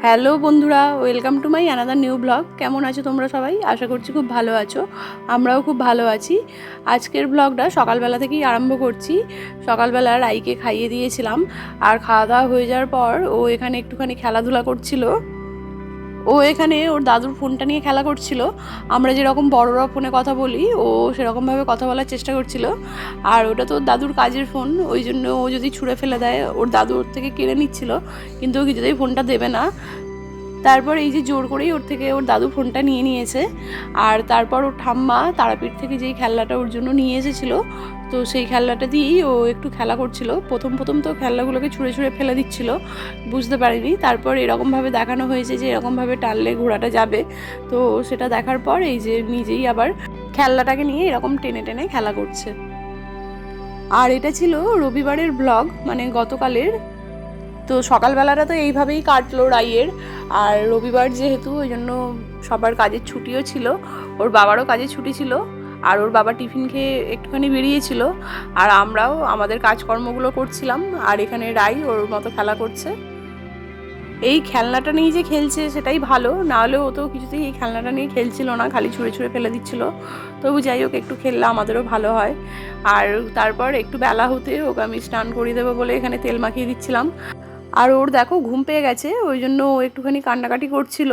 Hello বন্ধুরা, welcome to my another new blog. কেমন আছো তোমরা সবাই? আশা করছি খুব ভালো আছো। আমরাও খুব ভালো আছি। আজকের ব্লগটা সকালবেলা থেকেই আরম্ভ করছি। সকালবেলা রাইকে খাইয়ে দিয়েছিলাম। আর খাওয়া দাওয়া হয়ে যাওয়ার পর ও এখানে একটুখানি খেলাধুলা করছিল। ও এখানে ওর দাদুর ফোনটা নিয়ে খেলা করছিল। আমরা যেরকম বড়রা ফোনে কথা বলি, ও সেরকমভাবে কথা বলার চেষ্টা করছিল। আর ওটা তো দাদুর কাজের ফোন, ওই জন্য ও যদি ছুঁড়ে ফেলে দেয়, ওর দাদু ওর থেকে কেড়ে নিচ্ছিল, কিন্তু ও কিছুতেই ফোনটা দেবে না। তারপর এই যে জোর করেই ওর থেকে ওর দাদু ফোনটা নিয়ে নিয়েছে। আর তারপর ওর ঠাম্মা তারাপীঠ থেকে যেই খেলনাটা ওর জন্য নিয়ে এসেছিল তো সেই খেলনাটা দিয়েই ও একটু খেলা করছিল। প্রথম প্রথম তো খেলনাগুলোকে ছুঁড়ে ছুঁড়ে ফেলে দিচ্ছিল, বুঝতে পারিনি। তারপর এরকমভাবে দেখানো হয়েছে যে এরকমভাবে টানলে ঘোড়াটা যাবে। তো সেটা দেখার পর এই যে নিজেই আবার খেলনাটাকে নিয়ে এরকম টেনে টেনে খেলা করছে। আর এটা ছিল রবিবারের ব্লগ মানে গতকালের। তো সকালবেলাটা তো এইভাবেই কাটলো রাইয়ের। আর রবিবার যেহেতু, ওই জন্য সবার কাজের ছুটিও ছিল। ওর বাবারও কাজের ছুটি ছিল। আর ওর বাবা টিফিন খেয়ে একটুখানি বেরিয়েছিল। আর আমরাও আমাদের কাজকর্মগুলো করছিলাম, আর এখানে রাই ওর মতো খেলা করছে। এই খেলনাটা নিয়ে যে খেলছে সেটাই ভালো না হলে ও তো কিছুতেই এই খেলনাটা নিয়ে খেলছিল না, খালি ছুঁড়ে ছুঁড়ে ফেলে দিচ্ছিল। তবু যাই হোক, একটু খেললে আমাদেরও ভালো হয়। আর তারপর একটু বেলা হতে ওকে আমি স্নান করিয়ে দেবো বলে এখানে তেল মাখিয়ে দিচ্ছিলাম। আর ওর দেখো ঘুম পেয়ে গেছে, ওই জন্য ও একটুখানি কান্নাকাটি করছিল।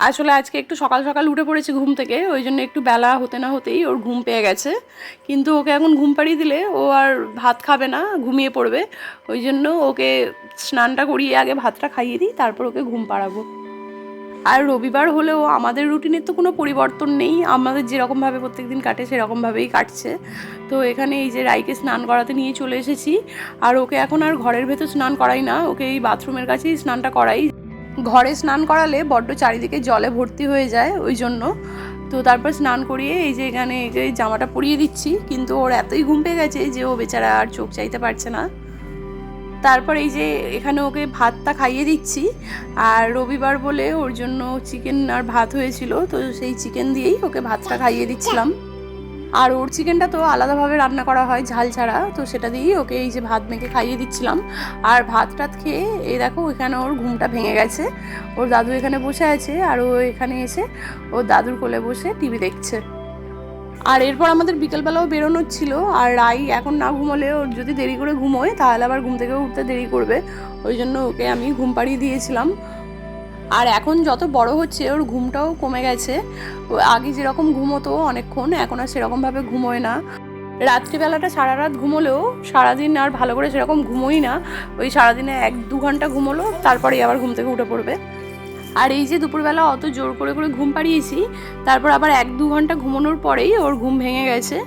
আসলে আজকে একটু সকাল সকাল উঠে পড়েছে ঘুম থেকে, ওই জন্য একটু বেলা হতে না হতেই ওর ঘুম পেয়ে গেছে। কিন্তু ওকে এখন ঘুম পাড়িয়ে দিলে ও আর ভাত খাবে না, ঘুমিয়ে পড়বে। ওই জন্য ওকে স্নানটা করিয়ে আগে ভাতটা খাইয়ে দিই, তারপর ওকে ঘুম পাড়াবো। আর রবিবার হলেও আমাদের রুটিনের তো কোনো পরিবর্তন নেই, আমাদের যেরকমভাবে প্রত্যেক দিন কাটে সেরকমভাবেই কাটছে। তো এখানে এই যে রাইকে স্নান করাতে নিয়ে চলে এসেছি, আর ওকে এখন আর ঘরের ভেতর স্নান করাই না, ওকে এই বাথরুমের কাছেই স্নানটা করাই। ঘরে স্নান করালে বড্ড চারিদিকে জলে ভর্তি হয়ে যায়, ওই জন্য। তো তারপর স্নান করিয়ে এই যে এখানে এই যে জামাটা পরিয়ে দিচ্ছি, কিন্তু ওর এতই ঘুম পেয়ে গেছে যে ও বেচারা আর চোখ চাইতে পারছে না। তারপর এই যে এখানে ওকে ভাতটা খাইয়ে দিচ্ছি, আর রবিবার বলে ওর জন্য চিকেন আর ভাত হয়েছিল, তো সেই চিকেন দিয়েই ওকে ভাতটা খাইয়ে দিচ্ছিলাম। আর ওর চিকেনটা তো আলাদাভাবে রান্না করা হয়, ঝাল ছাড়া। তো সেটা দিয়েই ওকে এই যে ভাত মেখে খাইয়ে দিচ্ছিলাম। আর ভাত টাত খেয়ে এই দেখো এখানে ওর ঘুমটা ভেঙে গেছে। ওর দাদু এখানে বসে আছে আর ও এখানে এসে ওর দাদুর কোলে বসে টিভি দেখছে। আর এরপর আমাদের বিকেলবেলাও বেরোনোর ছিল। আর রাই এখন না ঘুমোলে, ওর যদি দেরি করে ঘুমোয়, তাহলে আবার ঘুম থেকে উঠতে দেরি করবে। ওই জন্য ওকে আমি ঘুম পাড়িয়ে দিয়েছিলাম। আর এখন যত বড় হচ্ছে, ওর ঘুমটাও কমে গেছে। আগে যেরকম ঘুমোতো অনেকক্ষণ, এখন আর সেরকমভাবে ঘুমোয় না। রাত্রিবেলাটা সারা রাত ঘুমোলেও সারাদিন আর ভালো করে সেরকম ঘুমোই না। ওই সারাদিনে এক, দু ঘণ্টা ঘুমোলো, তারপরেই আবার ঘুম থেকে উঠে পড়বে। আর এই যে দুপুরবেলা অত জোর করে করে ঘুম পাড়িয়েছি, তারপর আবার এক, দু ঘণ্টা ঘুমানোর পরেই ওর ঘুম ভেঙে গেছে।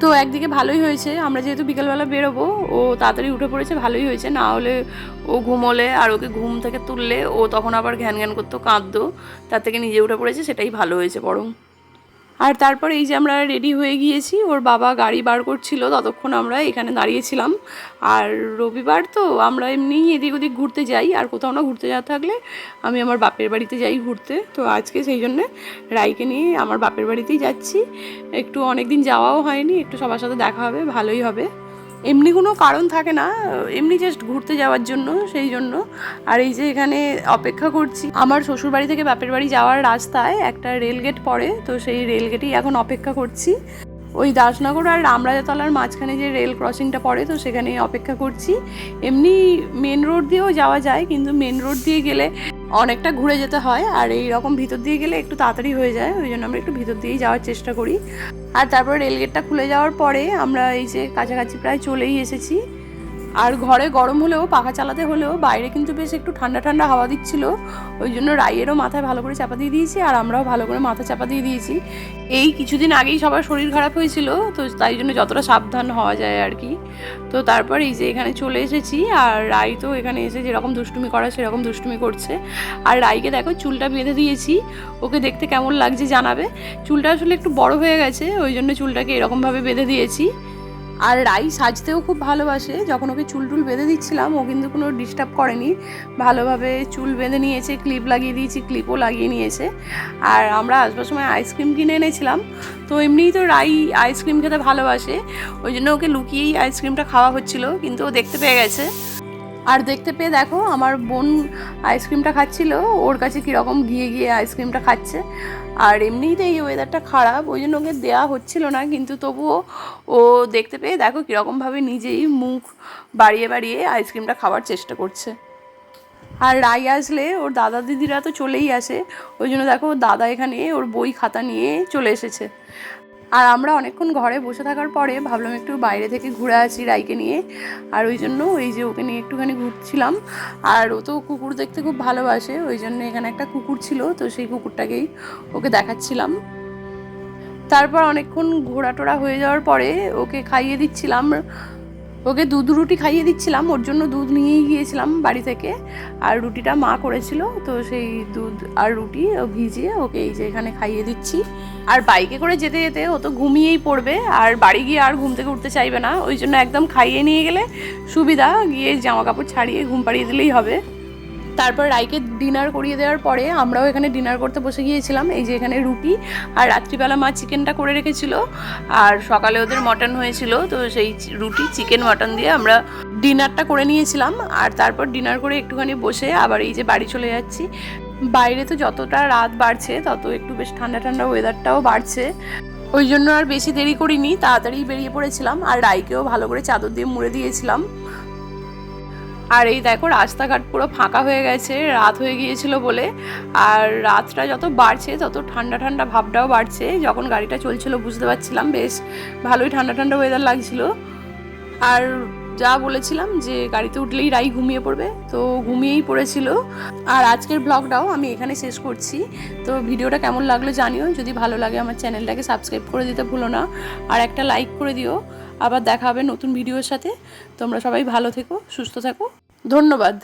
তো একদিকে ভালোই হয়েছে, আমরা যেহেতু বিকালবেলা বেরোবো, ও তাড়াতাড়ি উঠে পড়েছে, ভালোই হয়েছে। না হলে ও ঘুমোলে আর ওকে ঘুম থেকে তুললে ও তখন আবার ঘ্যান ঘ্যান করতো, কাঁদতো, তার থেকে নিজে উঠে পড়েছে, সেটাই ভালো হয়েছে বরং। আর তারপর এই যে আমরা রেডি হয়ে গিয়েছি, ওর বাবা গাড়ি বার করছিল, ততক্ষণ আমরা এখানে দাঁড়িয়েছিলাম। আর রবিবার তো আমরা এমনি এদিক ওদিক ঘুরতে যাই, আর কোথাও না ঘুরতে যাওয়া থাকলে আমি আমার বাপের বাড়িতে যাই ঘুরতে। তো আজকে সেই জন্যে রাইকে নিয়ে আমার বাপের বাড়িতেই যাচ্ছি। একটু অনেক দিন যাওয়াও হয়নি, একটু সবার সাথে দেখা হবে, ভালোই হবে। এমনি কোনো কারণ থাকে না, এমনি জাস্ট ঘুরতে যাওয়ার জন্য, সেই জন্য। আর এই যে এখানে অপেক্ষা করছি, আমার শ্বশুর বাড়ি থেকে বাপের বাড়ি যাওয়ার রাস্তায় একটা রেলগেট পড়ে, তো সেই রেলগেটেই এখন অপেক্ষা করছি। ওই দাসনগর আর রামরাজাতলার মাঝখানে যে রেল ক্রসিংটা পড়ে, তো সেখানে অপেক্ষা করছি। এমনি মেন রোড দিয়েও যাওয়া যায়, কিন্তু মেন রোড দিয়ে গেলে অনেকটা ঘুরে যেতে হয় আর এই রকম ভিতর দিয়ে গেলে একটু তাড়াতাড়ি হয়ে যায়, ওই জন্য আমরা একটু ভিতর দিয়েই যাওয়ার চেষ্টা করি। আর তারপর রেলগেটটা খুলে যাওয়ার পরে আমরা এই যে কাছাকাছি প্রায় চলেই এসেছি। আর ঘরে গরম হলেও, পাখা চালাতে হলেও বাইরে কিন্তু বেশ একটু ঠান্ডা ঠান্ডা হাওয়া দিচ্ছিল। ওই জন্য রাইয়েরও মাথায় ভালো করে চাপা দিয়ে দিয়েছি আর আমরাও ভালো করে মাথা চাপা দিয়ে দিয়েছি। এই কিছুদিন আগেই সবার শরীর খারাপ হয়েছিল, তো তাই জন্য যতটা সাবধান হওয়া যায় আর কি। তো তারপর এই যে এখানে চলে এসেছি আর রাই তো এখানে এসে যেরকম দুষ্টুমি করা, সেরকম দুষ্টুমি করছে। আর রাইকে দেখো চুলটা বেঁধে দিয়েছি, ওকে দেখতে কেমন লাগছে জানাবে। চুলটা আসলে একটু বড় হয়ে গেছে, ওই জন্য চুলটাকে এরকমভাবে বেঁধে দিয়েছি। আর রাই সাজতেও খুব ভালোবাসে। যখন ওকে চুল টুল বেঁধে দিচ্ছিলাম, ও কিন্তু কোনো ডিস্টার্ব করেনি। ভালোভাবে চুল বেঁধে নিয়েছে ক্লিপ লাগিয়ে দিয়েছি ক্লিপও লাগিয়ে নিয়েছে। আর আমরা আসবার সময় আইসক্রিম কিনে এনেছিলাম। তো এমনিই তো রাই আইসক্রিম খেতে ভালোবাসে। ওই জন্য ওকে লুকিয়েই আইসক্রিমটা খাওয়া হচ্ছিল, কিন্তু ও দেখতে পেয়ে গেছে। আর দেখতে পেয়ে দেখো আমার বোন আইসক্রিমটা খাচ্ছিল, ওর কাছে কীরকম গিয়ে গিয়ে আইসক্রিমটা খাচ্ছে। আর এমনিতেই এই ওয়েদারটা খারাপ, ওই জন্য ওকে দেওয়া হচ্ছিল না, কিন্তু তবুও ও দেখতে পেয়ে দেখো কীরকমভাবে নিজেই মুখ বাড়িয়ে বাড়িয়ে আইসক্রিমটা খাওয়ার চেষ্টা করছে। আর রাই আসলে ওর দাদা দিদিরা তো চলেই আসে, ওই জন্য দেখো দাদা এখানে ওর বই খাতা নিয়ে চলে এসেছে। আর আমরা অনেকক্ষণ ঘরে বসে থাকার পরে ভাবলাম একটু বাইরে থেকে ঘুরে আসি রাইকে নিয়ে। আর ওই জন্য ওই যে ওকে নিয়ে একটুখানি ঘুরছিলাম। আর ও তো কুকুর দেখতে খুব ভালোবাসে, ওই জন্য এখানে একটা কুকুর ছিল, তো সেই কুকুরটাকেই ওকে দেখাচ্ছিলাম। তারপর অনেকক্ষণ ঘোরা টোরা হয়ে যাওয়ার পরে ওকে খাইয়ে দিচ্ছিলাম। ওকে দুধ রুটি খাইয়ে দিচ্ছিলাম, ওর জন্য দুধ নিয়েই গিয়েছিলাম বাড়ি থেকে। আর রুটিটা মা করেছিল, তো সেই দুধ আর রুটি ভিজিয়ে ওকে এই যে এখানে খাইয়ে দিচ্ছি। আর বাইকে করে যেতে যেতে ও তো ঘুমিয়েই পড়বে, আর বাড়ি গিয়ে আর ঘুম থেকে উঠতে চাইবে না। ওই জন্য একদম খাইয়ে নিয়ে গেলে সুবিধা, গিয়ে জামা কাপড় ছাড়িয়ে ঘুম পাড়িয়ে দিলেই হবে। তারপর রাইকে ডিনার করিয়ে দেওয়ার পরে আমরাও এখানে ডিনার করতে বসে গিয়েছিলাম, এই যে এখানে রুটি আর রাত্রিবেলা মা চিকেনটা করে রেখেছিল আর সকালে ওদের মটন হয়েছিল, তো সেই রুটি চিকেন মটন দিয়ে আমরা ডিনারটা করে নিয়েছিলাম আর তারপর ডিনার করে একটুখানি বসে আবার এই যে বাড়ি চলে যাচ্ছি। বাইরে তো যতটা রাত বাড়ছে, তত একটু বেশ ঠান্ডা ঠান্ডা ওয়েদারটাও বাড়ছে। ওই জন্য আর বেশি দেরি করিনি, তাড়াতাড়ি বেরিয়ে পড়েছিলাম আর রাইকেও ভালো করে চাদর দিয়ে মুড়ে দিয়েছিলাম। আর এই দেখো, রাস্তাঘাট পুরো ফাঁকা হয়ে গেছে, রাত হয়ে গিয়েছিল বলে। আর রাতটা যত বাড়ছে, তত ঠান্ডা ঠান্ডা ভাবটাও বাড়ছে। যখন গাড়িটা চলছিল, বুঝতে পারছিলাম, বেশ ভালোই ঠান্ডা ঠান্ডা ওয়েদার লাগছিল। আর যা বলেছিলাম যে গাড়িতে উঠলেই রাই ঘুমিয়ে পড়বে, তো ঘুমিয়েই পড়েছিল। আর আজকের ব্লগটাও আমি এখানে শেষ করছি। তো ভিডিওটা কেমন লাগল জানিও, যদি ভালো লাগে আমার চ্যানেলটাকে সাবস্ক্রাইব করে দিতে ভুলো না। আর একটা লাইক করে দিও, আবার দেখা হবে নতুন ভিডিওর সাথে। তোমরা সবাই ভালো থেকো, সুস্থ থাকো। ধন্যবাদ।